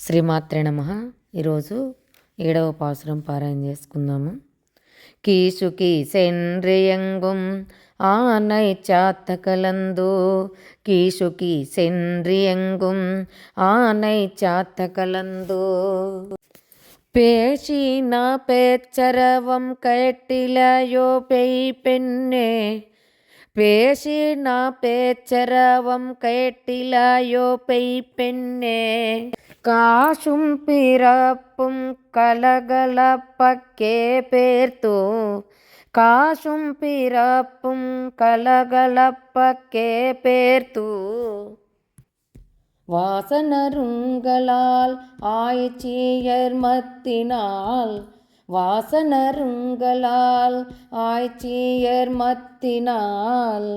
శ్రీమాత్రే నమ ఈరోజు ఏడవ పాసురం పారాయణ చేసుకుందాము కీసుకి సెండ్రియంగుం ஆனை சாத்த கலந்தோ கீசுகி சென்றியெங்கும் ஆனை சாத்த கலந்தோ பேசின பேச்சரவம் கட்டிலையோ பெய் பெண்ணே பேசின பேச்சரவம் கேட்டிலையோ பெய் பெண்ணே காசும் பிறப்பும் கலகலப்பக்கே பேர்த்தோ காசும் பிறப்பும் கலகலப்பக்கே பேர்த்தூ வாசனருங்களால் ஆய்ச்சியர் மத்தினால் வாசனருங்களால் ஆய்ச்சியர் மத்தினால்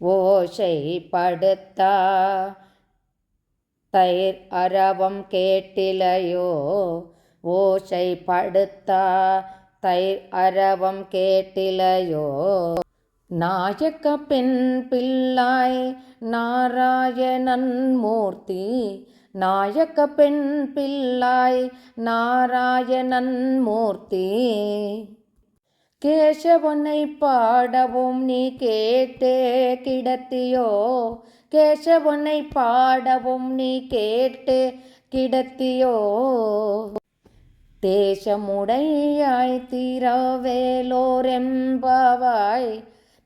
ஓசை படுத்தா தயிர் அரவம் கேட்டிலையோ? ஓசை படுத்தா தயிர் அரவம் கேட்டிலையோ? நாயக்க பெண் பிள்ளாய் நாராயணன் மூர்த்தி நாயக்க பெண் பிள்ளாய் நாராயணன் மூர்த்தி. கேசவனை பாடவும் நீ கேட்டே கிடத்தியோ? கேசவனை பாடவும் நீ கேட்டு கிடத்தியோ தேசமுடையாய் திரவேலோரெம்பவாய்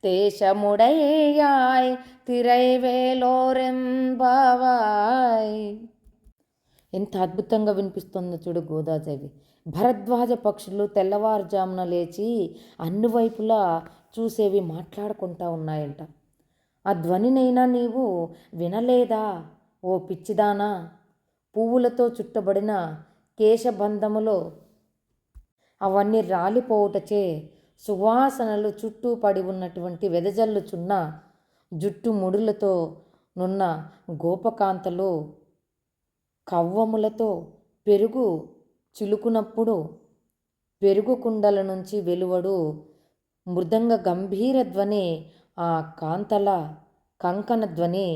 தேசமுடையாய் తిరైవేలోరెంబావాయ్ ఎంత అద్భుతంగా వినిపిస్తుందో చూడు గోదాదేవి భరద్వాజ పక్షులు తెల్లవారుజామున లేచి అన్ని వైపులా చూసేవి మాట్లాడుకుంటా ఉన్నాయంట ఆ ధ్వనినైనా నీవు వినలేదా? ఓ పిచ్చిదానా! పువ్వులతో చుట్టబడిన కేశబంధములో అవన్నీ రాలిపోవుటచే సువాసనలు చుట్టూ పడి ఉన్నటువంటి వెదజల్లుచున్న జుట్టు ముడులతో నున్న గోపకాంతలు కవ్వములతో పెరుగు చిలుకునప్పుడు పెరుగు కుండల నుంచి వెలువడు మృదంగ గంభీర ధ్వని ఆ కాంతల కంకణ ధ్వని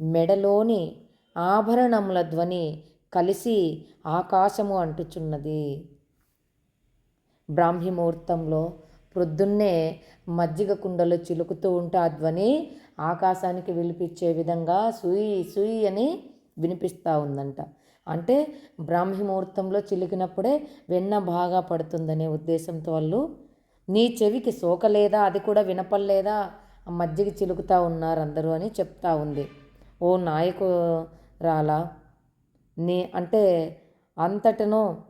మెడలోని ఆభరణముల ధ్వని కలిసి ఆకాశము అంటుచున్నది. బ్రాహ్మీముహూర్తంలో ప్రొద్దున్నే మజ్జిగ కుండలో చిలుకుతూ ఉంటే ఆ ధ్వని ఆకాశానికి వినిపించే విధంగా సుయి సుయి అని వినిపిస్తూ ఉందంట. అంటే బ్రాహ్మీ ముహూర్తంలో చిలికినప్పుడే వెన్న బాగా పడుతుందనే ఉద్దేశంతో వాళ్ళు నీ చెవికి సోకలేదా అది కూడా వినపడలేదా? మజ్జిగ చిలుకుతా ఉన్నారు అందరూ అని చెప్తా ఉంది. ఓ నాయకు రాలా నీ అంటే అంతటను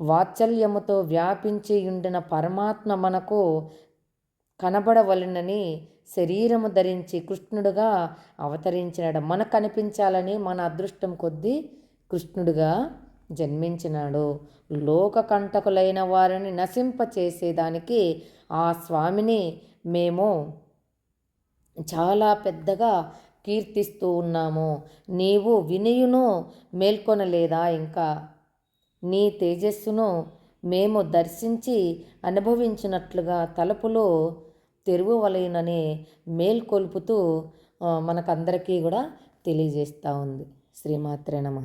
వాత్సల్యముతో వ్యాపించి ఉండిన పరమాత్మ మనకు కనబడవలనని శరీరము ధరించి కృష్ణుడుగా అవతరించినాడు. మనకు కనిపించాలని మన అదృష్టం కొద్దీ కృష్ణుడుగా జన్మించినాడు. లోక కంటకులైన వారిని నశింపచేసేదానికి ఆ స్వామిని మేము చాలా పెద్దగా కీర్తిస్తూ ఉన్నాము. నీవు వినయును మేల్కొనలేదా ఇంకా? నీ తేజస్సును మేము దర్శించి అనుభవించినట్లుగా తలుపులో తెరువవలెనని మేల్కొల్పుతూ మనకందరికీ కూడా తెలియజేస్తూ ఉంది. శ్రీమాత్రే నమ.